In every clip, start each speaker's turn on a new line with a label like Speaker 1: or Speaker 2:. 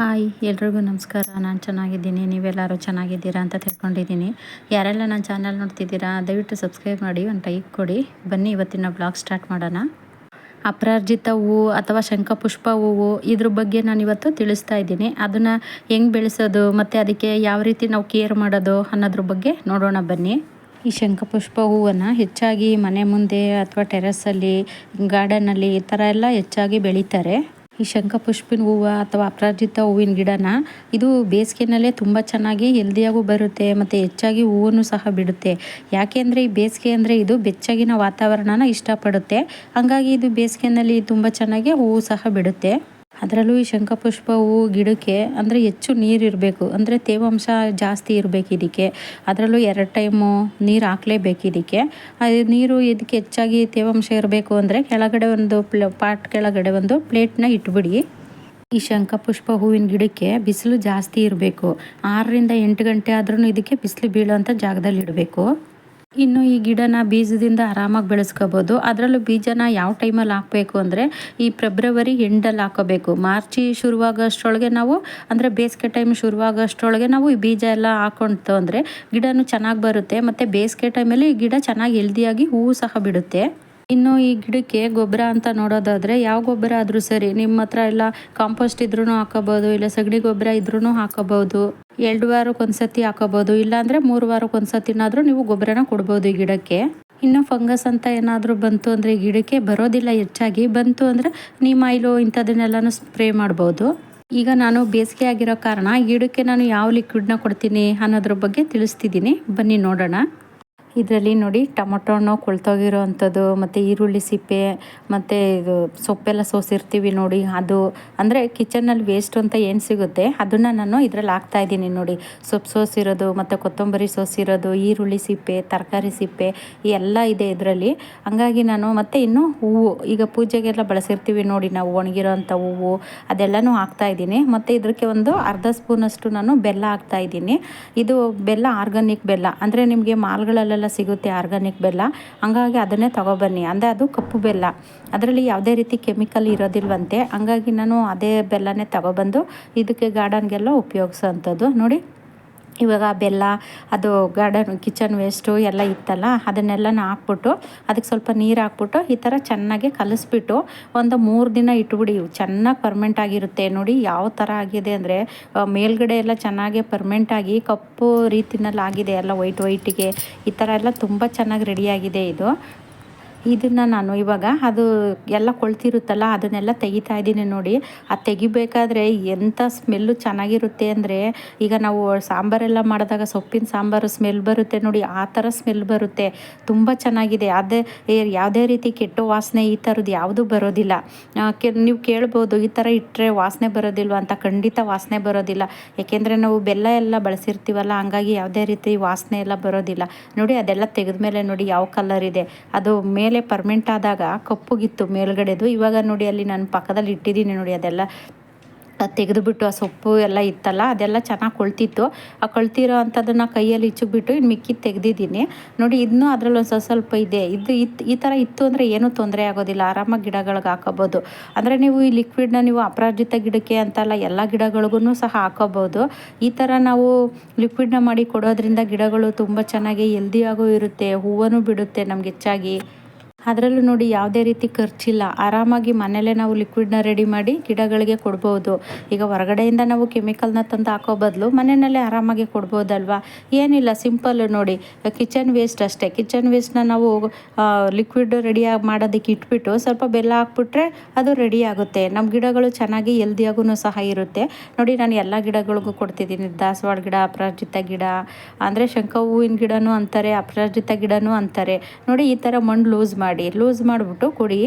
Speaker 1: Hi, ಎಲ್ರಿಗೂ ನಮಸ್ಕಾರ. ನಾನು ಚೆನ್ನಾಗಿದ್ದೀನಿ. ನೀವೆಲ್ಲರೂ ಚೆನ್ನಾಗಿದ್ದೀರಾ ಅಂತ ತಿಳ್ಕೊಂಡಿದ್ದೀನಿ. ಯಾರೆಲ್ಲ ನನ್ನ ಚಾನಲ್ ನೋಡ್ತಿದ್ದೀರಾ, ದಯವಿಟ್ಟು ಸಬ್ಸ್ಕ್ರೈಬ್ ಮಾಡಿ, ಒಂದು ಲೈಕ್ ಕೊಡಿ. ಬನ್ನಿ ಇವತ್ತಿನ ಬ್ಲಾಗ್ ಸ್ಟಾರ್ಟ್ ಮಾಡೋಣ. ಅಪರಾರ್ಜಿತ ಹೂವು ಅಥವಾ ಶಂಖಪುಷ್ಪ ಹೂವು, ಇದ್ರ ಬಗ್ಗೆ ನಾನು ಇವತ್ತು ತಿಳಿಸ್ತಾ ಇದ್ದೀನಿ. ಅದನ್ನು ಹೆಂಗೆ ಬೆಳೆಸೋದು, ಮತ್ತು ಅದಕ್ಕೆ ಯಾವ ರೀತಿ ನಾವು ಕೇರ್ ಮಾಡೋದು ಅನ್ನೋದ್ರ ಬಗ್ಗೆ ನೋಡೋಣ ಬನ್ನಿ. ಈ ಶಂಖಪುಷ್ಪ ಹೂವನ್ನು ಹೆಚ್ಚಾಗಿ ಮನೆ ಮುಂದೆ ಅಥವಾ ಟೆರೆಸಲ್ಲಿ ಗಾರ್ಡನಲ್ಲಿ ಈ ಥರ ಎಲ್ಲ ಹೆಚ್ಚಾಗಿ ಬೆಳೀತಾರೆ. ಈ ಶಂಖಪುಷ್ಪಿನ ಹೂವು ಅಥವಾ ಅಪರಾಜಿತ ಹೂವಿನ ಗಿಡನ ಇದು ಬೇಸಿಗೆನಲ್ಲೇ ತುಂಬ ಚೆನ್ನಾಗಿ ಹೆಲ್ದಿಯಾಗೂ ಬರುತ್ತೆ ಮತ್ತು ಹೆಚ್ಚಾಗಿ ಹೂವನ್ನು ಸಹ ಬಿಡುತ್ತೆ. ಯಾಕೆಂದರೆ ಈ ಬೇಸಿಗೆ ಅಂದರೆ ಇದು ಬೆಚ್ಚಗಿನ ವಾತಾವರಣನ ಇಷ್ಟಪಡುತ್ತೆ. ಹಾಗಾಗಿ ಇದು ಬೇಸಿಗೆನಲ್ಲಿ ತುಂಬ ಚೆನ್ನಾಗಿ ಹೂವು ಸಹ ಬಿಡುತ್ತೆ. ಅದರಲ್ಲೂ ಈ ಶಂಖಪುಷ್ಪ ಹೂವು ಗಿಡಕ್ಕೆ ಅಂದರೆ ಹೆಚ್ಚು ನೀರು ಇರಬೇಕು. ಅಂದರೆ ತೇವಾಂಶ ಜಾಸ್ತಿ ಇರಬೇಕು ಇದಕ್ಕೆ. ಅದರಲ್ಲೂ ಎರಡು ಟೈಮು ನೀರು ಹಾಕ್ಲೇಬೇಕು ಇದಕ್ಕೆ. ನೀರು ಇದಕ್ಕೆ ಹೆಚ್ಚಾಗಿ ತೇವಾಂಶ ಇರಬೇಕು ಅಂದರೆ ಕೆಳಗಡೆ ಒಂದು ಪ್ಲ, ಪಾಟ್ ಕೆಳಗಡೆ ಒಂದು ಪ್ಲೇಟ್ನ ಇಟ್ಬಿಡಿ. ಈ ಶಂಖಪುಷ್ಪ ಹೂವಿನ ಗಿಡಕ್ಕೆ ಬಿಸಿಲು ಜಾಸ್ತಿ ಇರಬೇಕು. ಆರರಿಂದ ಎಂಟು ಗಂಟೆ ಆದ್ರೂ ಇದಕ್ಕೆ ಬಿಸಿಲು ಬೀಳೋಂಥ ಜಾಗದಲ್ಲಿ ಇಡಬೇಕು. ಇನ್ನು ಈ ಗಿಡನ ಬೀಜದಿಂದ ಆರಾಮಾಗಿ ಬೆಳೆಸ್ಕೋಬೋದು. ಅದರಲ್ಲೂ ಬೀಜನ ಯಾವ ಟೈಮಲ್ಲಿ ಹಾಕಬೇಕು ಅಂದರೆ ಈ ಫೆಬ್ರವರಿ ಎಂಡಲ್ಲಿ ಹಾಕೋಬೇಕು. ಮಾರ್ಚಿ ಶುರುವಾಗೋಷ್ಟರೊಳಗೆ ನಾವು, ಅಂದರೆ ಬೇಸಿಗೆ ಟೈಮ್ ಶುರುವಾಗೋಷ್ಟರೊಳಗೆ ನಾವು ಈ ಬೀಜ ಎಲ್ಲ ಹಾಕೊಂತು ಅಂದರೆ ಗಿಡನೂ ಚೆನ್ನಾಗಿ ಬರುತ್ತೆ. ಮತ್ತು ಬೇಸಿಗೆ ಟೈಮಲ್ಲಿ ಈ ಗಿಡ ಚೆನ್ನಾಗಿ ಹೆಲ್ದಿಯಾಗಿ ಹೂವು ಸಹ ಬಿಡುತ್ತೆ. ಇನ್ನು ಈ ಗಿಡಕ್ಕೆ ಗೊಬ್ಬರ ಅಂತ ನೋಡೋದಾದರೆ ಯಾವ ಗೊಬ್ಬರ ಆದರೂ ಸರಿ ನಿಮ್ಮ ಹತ್ರ ಎಲ್ಲ ಕಾಂಪೋಸ್ಟ್ ಇದ್ರೂ ಹಾಕೋಬೋದು, ಇಲ್ಲ ಸಗಣಿ ಗೊಬ್ಬರ ಇದ್ರೂ ಹಾಕೋಬೋದು. ಎರಡು ವಾರಕ್ಕೆ ಒಂದ್ಸತಿ ಹಾಕೋಬೋದು ಇಲ್ಲಾಂದರೆ ಮೂರು ವಾರಕ್ಕೆ ಒಂದ್ಸತಿನಾದರೂ ನೀವು ಗೊಬ್ಬರನ ಕೊಡ್ಬೋದು ಈ ಗಿಡಕ್ಕೆ. ಇನ್ನು ಫಂಗಸ್ ಅಂತ ಏನಾದರೂ ಬಂತು ಅಂದರೆ ಗಿಡಕ್ಕೆ ಬರೋದಿಲ್ಲ ಹೆಚ್ಚಾಗಿ. ಬಂತು ಅಂದರೆ ನಿಮ್ಮ ಆಯಿಲು ಇಂಥದನ್ನೆಲ್ಲನೂ ಸ್ಪ್ರೇ ಮಾಡ್ಬೋದು. ಈಗ ನಾನು ಬೇಸಿಗೆ ಆಗಿರೋ ಕಾರಣ ಗಿಡಕ್ಕೆ ನಾನು ಯಾವ ಲಿಕ್ವಿಡ್ನ ಕೊಡ್ತೀನಿ ಅನ್ನೋದ್ರ ಬಗ್ಗೆ ತಿಳಿಸ್ತಿದ್ದೀನಿ. ಬನ್ನಿ ನೋಡೋಣ. ಇದರಲ್ಲಿ ನೋಡಿ ಟೊಮೊಟೊ ಹಣ್ಣು ಕೊಳ್ತೋಗಿರೋ ಅಂಥದ್ದು ಮತ್ತು ಈರುಳ್ಳಿ ಸಿಪ್ಪೆ, ಮತ್ತು ಇದು ಸೊಪ್ಪೆಲ್ಲ ಸೋಸಿರ್ತೀವಿ ನೋಡಿ. ಅದು ಅಂದರೆ ಕಿಚನಲ್ಲಿ ವೇಸ್ಟ್ ಅಂತ ಏನು ಸಿಗುತ್ತೆ, ಅದನ್ನು ನಾನು ಇದರಲ್ಲಿ ಹಾಕ್ತಾ ಇದ್ದೀನಿ ನೋಡಿ. ಸೊಪ್ಪು ಸೋಸಿರೋದು, ಮತ್ತು ಕೊತ್ತಂಬರಿ ಸೋಸಿರೋದು, ಈರುಳ್ಳಿ ಸಿಪ್ಪೆ, ತರಕಾರಿ ಸಿಪ್ಪೆ, ಎಲ್ಲ ಇದೆ ಇದರಲ್ಲಿ. ಹಂಗಾಗಿ ನಾನು ಮತ್ತು ಇನ್ನು ಹೂವು, ಈಗ ಪೂಜೆಗೆಲ್ಲ ಬಳಸಿರ್ತೀವಿ ನೋಡಿ ನಾವು ಒಣಗಿರೋ ಅಂಥ ಹೂವು, ಅದೆಲ್ಲನೂ ಇದ್ದೀನಿ. ಮತ್ತು ಇದಕ್ಕೆ ಒಂದು ಅರ್ಧ ಸ್ಪೂನಷ್ಟು ನಾನು ಬೆಲ್ಲ ಹಾಕ್ತಾ ಇದ್ದೀನಿ. ಇದು ಬೆಲ್ಲ ಆರ್ಗಾನಿಕ್ ಬೆಲ್ಲ. ಅಂದರೆ ನಿಮಗೆ ಮಾಲ್ಗಳಲ್ಲೆಲ್ಲ ಸಿಗುತ್ತೆ ಆರ್ಗಾನಿಕ್ ಬೆಲ್ಲ. ಹಂಗಾಗಿ ಅದನ್ನೇ ತೊಗೊಬನ್ನಿ. ಅಂದರೆ ಅದು ಕಪ್ಪು ಬೆಲ್ಲ. ಅದರಲ್ಲಿ ಯಾವುದೇ ರೀತಿ ಕೆಮಿಕಲ್ ಇರೋದಿಲ್ವಂತೆ. ಹಂಗಾಗಿ ನಾನು ಅದೇ ಬೆಲ್ಲನೇ ತಗೊಬಂದು ಇದಕ್ಕೆ ಗಾರ್ಡನ್ಗೆಲ್ಲ ಉಪಯೋಗಿಸೋ ಅಂಥದ್ದು ನೋಡಿ. ಇವಾಗ ಬೆಲ್ಲ, ಅದು ಗಾರ್ಡನ್ ಕಿಚನ್ ವೇಸ್ಟು ಎಲ್ಲ ಇತ್ತಲ್ಲ, ಅದನ್ನೆಲ್ಲನೂ ಹಾಕ್ಬಿಟ್ಟು, ಅದಕ್ಕೆ ಸ್ವಲ್ಪ ನೀರು ಹಾಕ್ಬಿಟ್ಟು ಈ ಥರ ಚೆನ್ನಾಗಿ ಕಲಿಸ್ಬಿಟ್ಟು ಒಂದು ಮೂರು ದಿನ ಇಟ್ಬಿಡಿ. ಚೆನ್ನಾಗಿ ಪರ್ಮೆಂಟ್ ಆಗಿರುತ್ತೆ. ನೋಡಿ ಯಾವ ಥರ ಆಗಿದೆ ಅಂದರೆ ಮೇಲ್ಗಡೆ ಎಲ್ಲ ಚೆನ್ನಾಗಿ ಪರ್ಮೆಂಟ್ ಆಗಿ ಕಪ್ಪು ರೀತಿನಲ್ಲಿ ಆಗಿದೆ ಎಲ್ಲ ವೈಟ್ ವೈಟಿಗೆ ಈ ಥರ ಎಲ್ಲ ತುಂಬ ಚೆನ್ನಾಗಿ ರೆಡಿಯಾಗಿದೆ ಇದು. ಇದನ್ನು ನಾನು ಇವಾಗ ಅದು ಎಲ್ಲ ಕೊಳ್ತಿರುತ್ತಲ್ಲ, ಅದನ್ನೆಲ್ಲ ತೆಗಿತಾ ಇದ್ದೀನಿ ನೋಡಿ. ಅದು ತೆಗಿಬೇಕಾದ್ರೆ ಎಂಥ ಸ್ಮೆಲ್ಲು ಚೆನ್ನಾಗಿರುತ್ತೆ ಅಂದರೆ, ಈಗ ನಾವು ಸಾಂಬಾರೆಲ್ಲ ಮಾಡಿದಾಗ ಸೊಪ್ಪಿನ ಸಾಂಬಾರು ಸ್ಮೆಲ್ ಬರುತ್ತೆ ನೋಡಿ, ಆ ಥರ ಸ್ಮೆಲ್ ಬರುತ್ತೆ. ತುಂಬ ಚೆನ್ನಾಗಿದೆ. ಅದೇ ಯಾವುದೇ ರೀತಿ ಕೆಟ್ಟ ವಾಸನೆ ಈ ಥರದ್ದು ಯಾವುದೂ ಬರೋದಿಲ್ಲ. ಕೆ, ನೀವು ಕೇಳ್ಬೋದು, ಈ ಥರ ಇಟ್ಟರೆ ವಾಸನೆ ಬರೋದಿಲ್ವ ಅಂತ ಖಂಡಿತ ವಾಸನೆ ಬರೋದಿಲ್ಲ. ಯಾಕೆಂದರೆ ನಾವು ಬೆಲ್ಲ ಎಲ್ಲ ಬಳಸಿರ್ತೀವಲ್ಲ, ಹಂಗಾಗಿ ಯಾವುದೇ ರೀತಿ ವಾಸನೆ ಎಲ್ಲ ಬರೋದಿಲ್ಲ. ನೋಡಿ, ಅದೆಲ್ಲ ತೆಗೆದ ಮೇಲೆ ನೋಡಿ ಯಾವ ಕಲರ್ ಇದೆ. ಅದು ಮೇಲೆ ಮೇಲೆ ಪರ್ಮೆಂಟ್ ಆದಾಗ ಕಪ್ಪುಗಿತ್ತು ಮೇಲ್ಗಡೆದು. ಇವಾಗ ನೋಡಿ ಅಲ್ಲಿ ನಾನು ಪಕ್ಕದಲ್ಲಿ ಇಟ್ಟಿದ್ದೀನಿ ನೋಡಿ, ಅದೆಲ್ಲ ತೆಗೆದುಬಿಟ್ಟು ಆ ಸೊಪ್ಪು ಎಲ್ಲ ಇತ್ತಲ್ಲ, ಅದೆಲ್ಲ ಚೆನ್ನಾಗಿ ಕೊಳ್ತಿತ್ತು. ಆ ಕೊಳ್ತಿರೋ ಅಂಥದ್ದನ್ನು ಕೈಯಲ್ಲಿ ಇಚ್ಚುಬಿಟ್ಟು ಇನ್ನು ಮಿಕ್ಕಿದ್ದು ತೆಗೆದಿದ್ದೀನಿ. ನೋಡಿ ಇದನ್ನೂ ಅದರಲ್ಲಿ ಒಂದು ಸ್ವಲ್ಪ ಸ್ವಲ್ಪ ಇದೆ. ಇದು ಇತ್ತು ಈ ಥರ ಇತ್ತು ಅಂದರೆ ಏನೂ ತೊಂದರೆ ಆಗೋದಿಲ್ಲ. ಆರಾಮಾಗಿ ಗಿಡಗಳಿಗೆ ಹಾಕೋಬೋದು. ಅಂದರೆ ನೀವು ಈ ಲಿಕ್ವಿಡ್ನ ನೀವು ಅಪರಾಜಿತ ಗಿಡಕ್ಕೆ ಅಂತಲ್ಲ, ಎಲ್ಲ ಗಿಡಗಳಿಗೂ ಸಹ ಹಾಕೋಬೋದು. ಈ ಥರ ನಾವು ಲಿಕ್ವಿಡ್ನ ಮಾಡಿ ಕೊಡೋದ್ರಿಂದ ಗಿಡಗಳು ತುಂಬ ಚೆನ್ನಾಗಿ ಹೆಲ್ದಿಯಾಗೂ ಇರುತ್ತೆ ಹೂವನ್ನು ಬಿಡುತ್ತೆ ನಮ್ಗೆ ಹೆಚ್ಚಾಗಿ. ಅದರಲ್ಲೂ ನೋಡಿ ಯಾವುದೇ ರೀತಿ ಖರ್ಚಿಲ್ಲ. ಆರಾಮಾಗಿ ಮನೆಯಲ್ಲೇ ನಾವು ಲಿಕ್ವಿಡ್ನ ರೆಡಿ ಮಾಡಿ ಗಿಡಗಳಿಗೆ ಕೊಡ್ಬೋದು. ಈಗ ಹೊರಗಡೆಯಿಂದ ನಾವು ಕೆಮಿಕಲ್ನ ತಂದು ಹಾಕೋ ಬದಲು ಮನೆಯಲ್ಲೇ ಆರಾಮಾಗಿ ಕೊಡ್ಬೋದಲ್ವಾ? ಏನಿಲ್ಲ ಸಿಂಪಲ್ ನೋಡಿ. ಕಿಚನ್ ವೇಸ್ಟ್ ಅಷ್ಟೇ. ಕಿಚನ್ ವೇಸ್ಟ್ನ ನಾವು ಲಿಕ್ವಿಡ್ ರೆಡಿಯಾಗಿ ಮಾಡೋದಕ್ಕೆ ಇಟ್ಬಿಟ್ಟು ಸ್ವಲ್ಪ ಬೆಲ್ಲ ಹಾಕ್ಬಿಟ್ರೆ ಅದು ರೆಡಿ ಆಗುತ್ತೆ. ನಮ್ಮ ಗಿಡಗಳು ಚೆನ್ನಾಗಿ ಎಲ್ದಿಯಾಗೂ ಸಹ ಇರುತ್ತೆ. ನೋಡಿ, ನಾನು ಎಲ್ಲ ಗಿಡಗಳಿಗೂ ಕೊಡ್ತಿದ್ದೀನಿ. ದಾಸವಾಳ ಗಿಡ, ಅಪರಾಜಿತ ಗಿಡ, ಅಂದರೆ ಶಂಖ ಹೂವಿನ ಗಿಡನೂ ಅಂತಾರೆ, ಅಪರಾಜಿತ ಗಿಡನೂ ಅಂತಾರೆ. ನೋಡಿ, ಈ ಥರ ಮಣ್ಣು ಲೂಸ್ ಮಾಡಿ. ಮಾಡಿ ಲೂಸ್ ಮಾಡಿಬಿಟ್ಟು ಕೊಡಿ.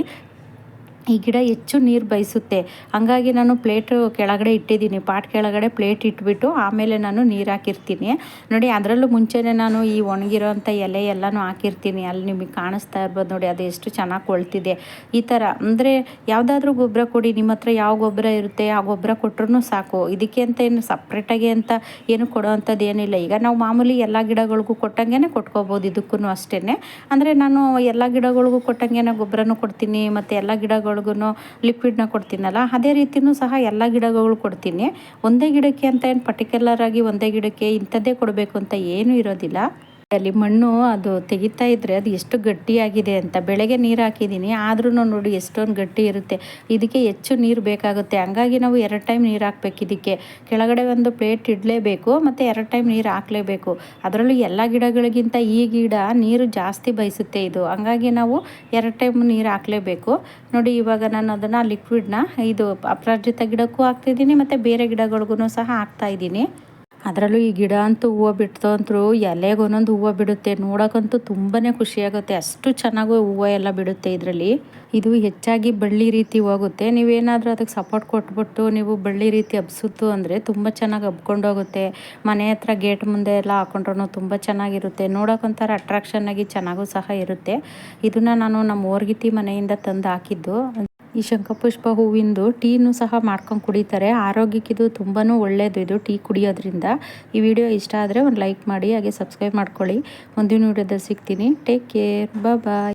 Speaker 1: ಈ ಗಿಡ ಹೆಚ್ಚು ನೀರು ಬಯಸುತ್ತೆ. ಹಂಗಾಗಿ ನಾನು ಪ್ಲೇಟು ಕೆಳಗಡೆ ಇಟ್ಟಿದ್ದೀನಿ. ಪಾಟ್ ಕೆಳಗಡೆ ಪ್ಲೇಟ್ ಇಟ್ಬಿಟ್ಟು ಆಮೇಲೆ ನಾನು ನೀರು ಹಾಕಿರ್ತೀನಿ. ನೋಡಿ, ಅದರಲ್ಲೂ ಮುಂಚೆನೇ ನಾನು ಈ ಒಣಗಿರೋಂಥ ಎಲೆ ಎಲ್ಲನೂ ಹಾಕಿರ್ತೀನಿ. ಅಲ್ಲಿ ನಿಮಗೆ ಕಾಣಿಸ್ತಾ ಇರ್ಬೋದು ನೋಡಿ, ಅದು ಎಷ್ಟು ಚೆನ್ನಾಗಿ ಕೊಳ್ತಿದೆ. ಈ ಥರ ಅಂದರೆ ಯಾವುದಾದ್ರೂ ಗೊಬ್ಬರ ಕೊಡಿ. ನಿಮ್ಮ ಹತ್ರ ಯಾವ ಗೊಬ್ಬರ ಇರುತ್ತೆ, ಆ ಗೊಬ್ಬರ ಕೊಟ್ಟರು ಸಾಕು. ಇದಕ್ಕೆ ಅಂತ ಏನು ಸಪ್ರೇಟಾಗಿ ಅಂತ ಏನು ಕೊಡೋ ಅಂಥದ್ದು ಏನಿಲ್ಲ. ಈಗ ನಾವು ಮಾಮೂಲಿ ಎಲ್ಲ ಗಿಡಗಳಿಗೂ ಕೊಟ್ಟಂಗೆ ಕೊಟ್ಕೋಬೋದು ಇದಕ್ಕೂ ಅಷ್ಟೇ ಅಂದರೆ ನಾನು ಎಲ್ಲ ಗಿಡಗಳಿಗೂ ಕೊಟ್ಟಂಗೆ ಗೊಬ್ಬರನೂ ಕೊಡ್ತೀನಿ, ಮತ್ತು ಎಲ್ಲ ಗಿಡಗಳು ಗಿಡಗಳಿಗೂ ಲಿಕ್ವಿಡ್ನ ಕೊಡ್ತೀನಲ್ಲ, ಅದೇ ರೀತಿಯೂ ಸಹ ಎಲ್ಲ ಗಿಡಗಳು ಕೊಡ್ತೀನಿ. ಒಂದೇ ಗಿಡಕ್ಕೆ ಅಂತ ಏನು ಪರ್ಟಿಕ್ಯುಲರ್ ಆಗಿ ಒಂದೇ ಗಿಡಕ್ಕೆ ಇಂಥದ್ದೇ ಕೊಡಬೇಕು ಅಂತ ಏನೂ ಇರೋದಿಲ್ಲ. ಅಲ್ಲಿ ಮಣ್ಣು ಅದು ತೆಗಿತಾ ಇದ್ರೆ ಅದು ಎಷ್ಟು ಗಟ್ಟಿಯಾಗಿದೆ ಅಂತ. ಬೆಳಗ್ಗೆ ನೀರು ಹಾಕಿದ್ದೀನಿ ಆದ್ರೂ ನೋಡಿ ಎಷ್ಟೊಂದು ಗಟ್ಟಿ ಇರುತ್ತೆ. ಇದಕ್ಕೆ ಹೆಚ್ಚು ನೀರು ಬೇಕಾಗುತ್ತೆ. ಹಂಗಾಗಿ ನಾವು ಎರಡು ಟೈಮ್ ನೀರು ಹಾಕ್ಬೇಕು ಇದಕ್ಕೆ. ಕೆಳಗಡೆ ಒಂದು ಪ್ಲೇಟ್ ಇಡಲೇಬೇಕು, ಮತ್ತು ಎರಡು ಟೈಮ್ ನೀರು ಹಾಕಲೇಬೇಕು. ಅದರಲ್ಲೂ ಎಲ್ಲ ಗಿಡಗಳಿಗಿಂತ ಈ ಗಿಡ ನೀರು ಜಾಸ್ತಿ ಬಯಸುತ್ತೆ ಇದು. ಹಂಗಾಗಿ ನಾವು ಎರಡು ಟೈಮ್ ನೀರು ಹಾಕಲೇಬೇಕು. ನೋಡಿ ಇವಾಗ ನಾನು ಅದನ್ನು ಲಿಕ್ವಿಡ್ನ ಇದು ಅಪರಾಜಿತ ಗಿಡಕ್ಕೂ ಹಾಕ್ತಿದ್ದೀನಿ, ಮತ್ತು ಬೇರೆ ಗಿಡಗಳಿಗೂ ಸಹ ಹಾಕ್ತಾ ಇದ್ದೀನಿ. ಅದರಲ್ಲೂ ಈ ಗಿಡ ಅಂತೂ ಹೂವು ಬಿಡ್ತು ಅಂತೂ ಎಲೆಗೆ ಒಂದೊಂದು ಹೂವು ಬಿಡುತ್ತೆ. ನೋಡೋಕ್ಕಂತೂ ತುಂಬಾ ಖುಷಿಯಾಗುತ್ತೆ. ಅಷ್ಟು ಚೆನ್ನಾಗೂ ಹೂವು ಎಲ್ಲ ಬಿಡುತ್ತೆ ಇದರಲ್ಲಿ. ಇದು ಹೆಚ್ಚಾಗಿ ಬಳ್ಳಿ ರೀತಿ ಹೋಗುತ್ತೆ. ನೀವೇನಾದರೂ ಅದಕ್ಕೆ ಸಪೋರ್ಟ್ ಕೊಟ್ಬಿಟ್ಟು ನೀವು ಬಳ್ಳಿ ರೀತಿ ಹಬ್ಸುತ್ತು ಅಂದರೆ ತುಂಬ ಚೆನ್ನಾಗಿ ಹಬ್ಕೊಂಡು ಹೋಗುತ್ತೆ. ಮನೆ ಹತ್ರ ಗೇಟ್ ಮುಂದೆ ಎಲ್ಲ ಹಾಕೊಂಡ್ರೂ ತುಂಬ ಚೆನ್ನಾಗಿರುತ್ತೆ. ನೋಡೋಕ್ಕೊಂಥರ ಅಟ್ರಾಕ್ಷನ್ ಆಗಿ ಚೆನ್ನಾಗೂ ಸಹ ಇರುತ್ತೆ. ಇದನ್ನು ನಾನು ನಮ್ಮ ಓರ್ಗಿತಿ ಮನೆಯಿಂದ ತಂದು ಹಾಕಿದ್ದು. ಈ ಶಂಖಪುಷ್ಪ ಹೂವಿಂದು ಟೀನು ಸಹ ಮಾಡ್ಕೊಂಡು ಕುಡಿತಾರೆ. ಆರೋಗ್ಯಕ್ಕಿದು ತುಂಬಾ ಒಳ್ಳೆಯದು ಇದು ಟೀ ಕುಡಿಯೋದ್ರಿಂದ. ಈ ವಿಡಿಯೋ ಇಷ್ಟ ಆದರೆ ಒಂದು ಲೈಕ್ ಮಾಡಿ, ಹಾಗೆ ಸಬ್ಸ್ಕ್ರೈಬ್ ಮಾಡ್ಕೊಳ್ಳಿ. ಮುಂದಿನ ವಿಡಿಯೋದಲ್ಲಿ ಸಿಗ್ತೀನಿ. Take care bye